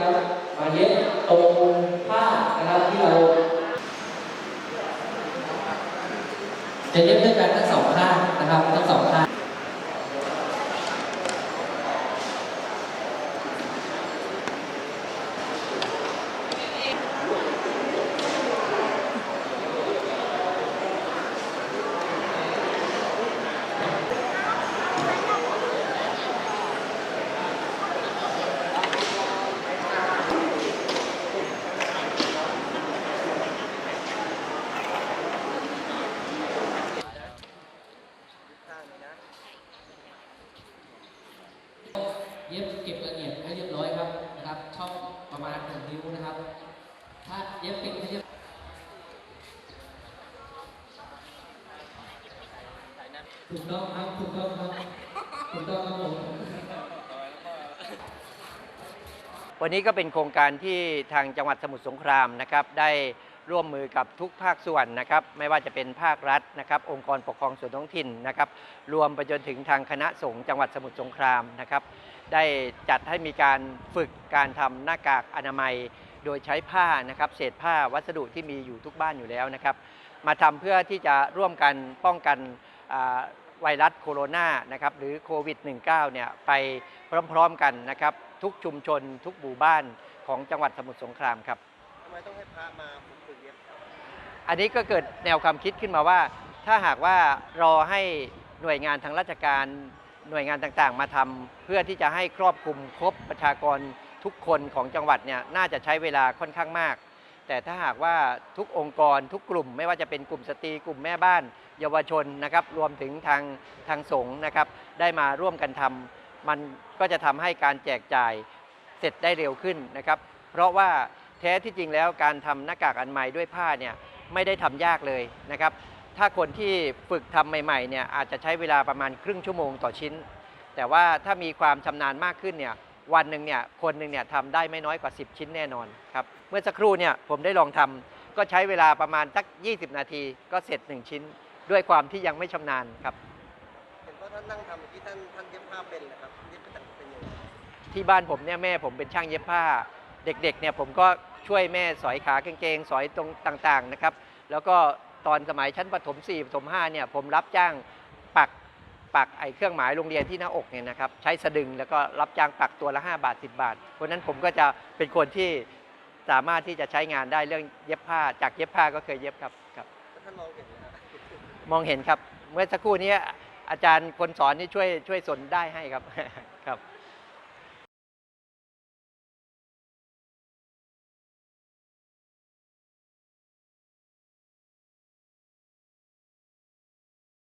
ครับมาเย็บตรงผ้านะครับที่เราจะเย็บด้วยกันทั้งสองข้างนะครับทั้งสองข้าง เย็บเก็บละเอียดให้เรียบร้อยครับนะครับ ช่องประมาณหนึ่งนิ้วนะครับ ถ้าเย็บเป็นให้เย็บถูกต้องครับถูกต้องครับถูกต้องครับผม วันนี้ก็เป็นโครงการที่ทางจังหวัดสมุทรสงครามนะครับได้ร่วมมือกับทุกภาคส่วนนะครับไม่ว่าจะเป็นภาครัฐนะครับองค์กรปกครองส่วนท้องถิ่นนะครับรวมไปจนถึงทางคณะสงฆ์จังหวัดสมุทรสงครามนะครับได้จัดให้มีการฝึกการทำหน้ากากอนามัย โดยใช้ผ้านะครับเศษผ้าวัสดุที่มีอยู่ทุกบ้านอยู่แล้วนะครับมาทำเพื่อที่จะร่วมกันป้องกันอ่า ไวรัสโคโรนานะครับหรือโควิด -19 เนี่ยไปพร้อมๆกันนะครับ ทุกชุมชนทุกหมู่บ้านของจังหวัดสมุทรสงครามครับทำไมต้องให้พระมาฝึกเย็บอันนี้ก็เกิดแนวความคิดขึ้นมาว่า ถ้าหากว่ารอให้หน่วยงานทางราชการหน่วยงานต่างๆ มาทำเพื่อที่จะให้ครอบคลุมครบประชากรทุกคนของจังหวัดเนี่ยน่าจะใช้เวลาค่อนข้างมาก แต่ถ้าหากว่าทุกองค์กรทุกกลุ่ม ไม่ว่าจะเป็นกลุ่มสตรีกลุ่มแม่บ้าน เยาวชนนะครับรวมถึงทางทางสงฆ์นะครับ ได้มาร่วมกันทำมันก็จะทำให้การแจกจ่ายเสร็จได้เร็วขึ้นนะครับ เพราะว่าแท้ที่จริงแล้วการทำหน้ากากอนามัยด้วยผ้าเนี่ยไม่ได้ทำยากเลยนะครับ ถ้าคนที่ฝึกทำใหม่ๆเนี่ยอาจจะใช้เวลาประมาณครึ่งชั่วโมงต่อชิ้น แต่ว่าถ้ามีความชำนาญมากขึ้นเนี่ย วันหนึ่งเนี่ยคนหนึ่งเนี่ยทำได้ไม่น้อยกว่า 10 ชิ้นแน่นอนครับเมื่อสักครู่เนี่ยผมได้ลองทำก็ใช้เวลาประมาณสัก 20 นาที ก็เสร็จ 1 ชิ้น ด้วยความที่ยังไม่ชำนาญครับเห็นว่าท่านนั่งทำที่ท่านท่านเย็บผ้าเป็นเหรอครับเย็บเป็นเป็นยังไงที่บ้านผมเนี่ยแม่ผมเป็นช่างเย็บผ้า เด็กๆเนี่ยผมก็ช่วยแม่สอยขากางเกงสอยตรงต่างๆนะครับแล้วก็ตอนสมัยชั้นประถม4ประถม5เนี่ยผมรับจ้าง ปักปักไอ้เครื่องหมายโรงเรียนที่หน้าอกเนี่ยนะครับใช้สะดึงแล้วก็รับจ้างปักตัวละ 5 บาท 10 บาทเพราะฉะนั้นผมก็จะเป็นคนที่สามารถที่จะใช้งานได้เรื่องเย็บผ้า จากเย็บผ้าก็เคยเย็บครับครับแล้วท่านมองเห็นไหมครับมองเห็นครับ เมื่อสักครู่นี้อาจารย์คนสอนนี่ช่วยช่วยสนได้ให้ครับครับ